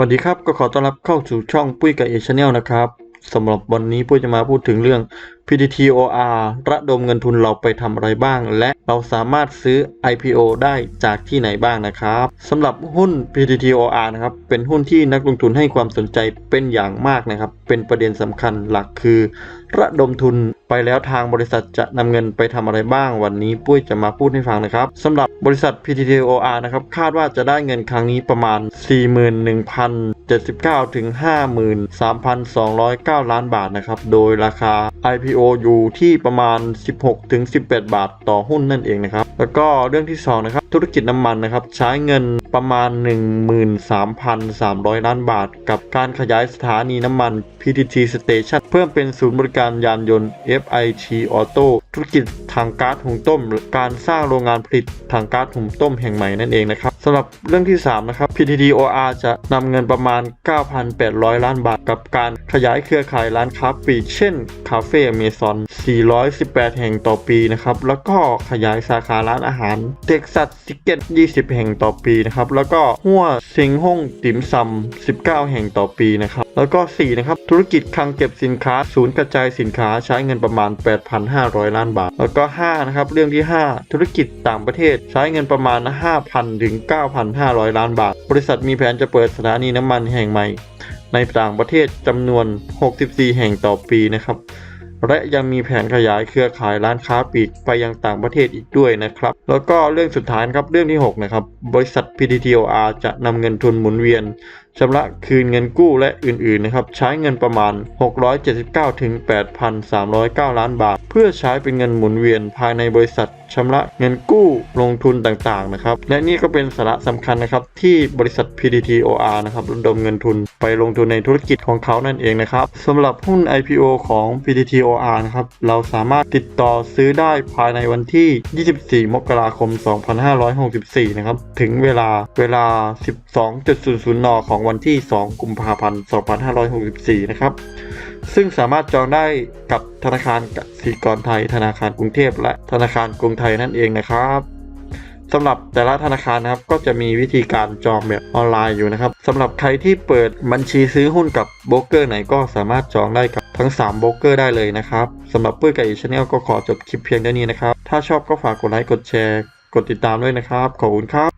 สวัสดีครับ ก็ขอต้อนรับเข้าสู่ช่องปุ้ยกับเอชแนลนะครับ สำหรับวันนี้ปุ้ยจะมาพูดถึงเรื่อง PTTOR ระดมเงินทุนเราไปทำอะไรบ้าง และเราสามารถซื้อ IPO ได้จากที่ไหนบ้างนะครับสำหรับหุ้น PTTOR นะครับ เป็นหุ้นที่นักลงทุนให้ความสนใจเป็นอย่างมากนะครับ เป็นประเด็นสำคัญหลักคือ ระดมทุนไปแล้วทางบริษัทจะนำเงินไปทำอะไรบ้าง วันนี้ปุ้ยจะมาพูดให้ฟังนะครับสำหรับบริษัท PTTOR นะครับ คาดว่าจะได้เงินครั้งนี้ประมาณ 41,079ถึง53,209ล้านบาทนะครับ โดยราคา IPO อยู่ที่ประมาณ 16ถึง18 บาทต่อหุ้นนั่นเองนะครับ แล้วก็เรื่องที่สองนะครับ ธุรกิจน้ำมันนะครับ ใช้เงินประมาณ 13,300 ล้านบาท กับการขยายสถานีน้ำมัน PTT Station เพิ่มเป็นศูนย์บริการยานยนต์ FIT Auto ธุรกิจทางก๊าซหุงต้ม การสร้างโรงงานผลิตทางก๊าซหุงต้มแห่งใหม่นั่นเองนะครับ สำหรับเรื่องที่ 3 นะครับ PTTOR จะนำเงินประมาณ 9,800 ล้านบาท กับการขยายเครือข่ายร้านค้าปลีกเช่น คาเฟ่เมซอน 418 แห่งต่อปีนะครับ แล้วก็ขยายสาขาร้านอาหาร เท็กซัสซิกเก็ต 20 แห่งต่อปีนะครับ แล้วก็หัวเซิงฮ่งติ่มซำ19 แห่งต่อปีนะครับ แล้วก็ 4 นะครับ ธุรกิจคลังเก็บสินค้า ศูนย์กระจายสินค้าใช้เงินประมาณ 8,500 ล้านบาท แล้วก็ 5 นะครับ เรื่องที่ 5 ธุรกิจต่างประเทศใช้เงินประมาณ 5,000 ถึง9,500 ล้านบาท บริษัทมีแผนจะเปิดสถานีน้ำมันแห่งใหม่ ในต่างประเทศจำนวน 64 แห่งต่อปีนะครับ และยังมีแผนขยายเครือข่ายร้านค้าปลีกไปยังต่างประเทศอีกด้วยนะครับ แล้วก็เรื่องสุดท้ายครับเรื่องที่ 6 นะครับ บริษัท PTTOR จะนำเงินทุนหมุนเวียน ชำระคืนเงินกู้และอื่นๆนะครับใช้เงินประมาณ 679ถึง8,309 ล้านบาท เพื่อใช้เป็นเงินหมุนเวียนภายในบริษัทชำระเงินกู้ลงทุนต่างๆนะครับและนี่ก็เป็นสาระสำคัญนะครับที่บริษัท PTTOR นะครับระดมเงินทุนไปลงทุนในธุรกิจของเขานั่นเองนะครับสำหรับหุ้น IPO ของ PTTOR นะครับเราสามารถติดต่อซื้อได้ภายในวันที่ 24 มกราคม 2564 นะครับถึงเวลาเวลา 12.00 น ของวันที่ 2 กุมภาพันธ์ 2564 นะครับ ซึ่งสามารถจองได้กับธนาคารกสิกรไทย ธนาคารกรุงเทพ และธนาคารกรุงไทยนั่นเองนะครับสำหรับแต่ละธนาคารนะครับก็จะมีวิธีการจองแบบออนไลน์อยู่นะครับสำหรับใครที่เปิดบัญชีซื้อหุ้นกับโบรกเกอร์ไหนก็สามารถจองได้กับทั้ง 3 โบรกเกอร์ได้เลยนะครับสำหรับปุ้ยกับอีชแนลก็ขอจบคลิปเพียงเท่านี้นะครับ ถ้าชอบก็ฝากกดไลค์กดแชร์ กดติดตามด้วยนะครับ ขอบคุณครับ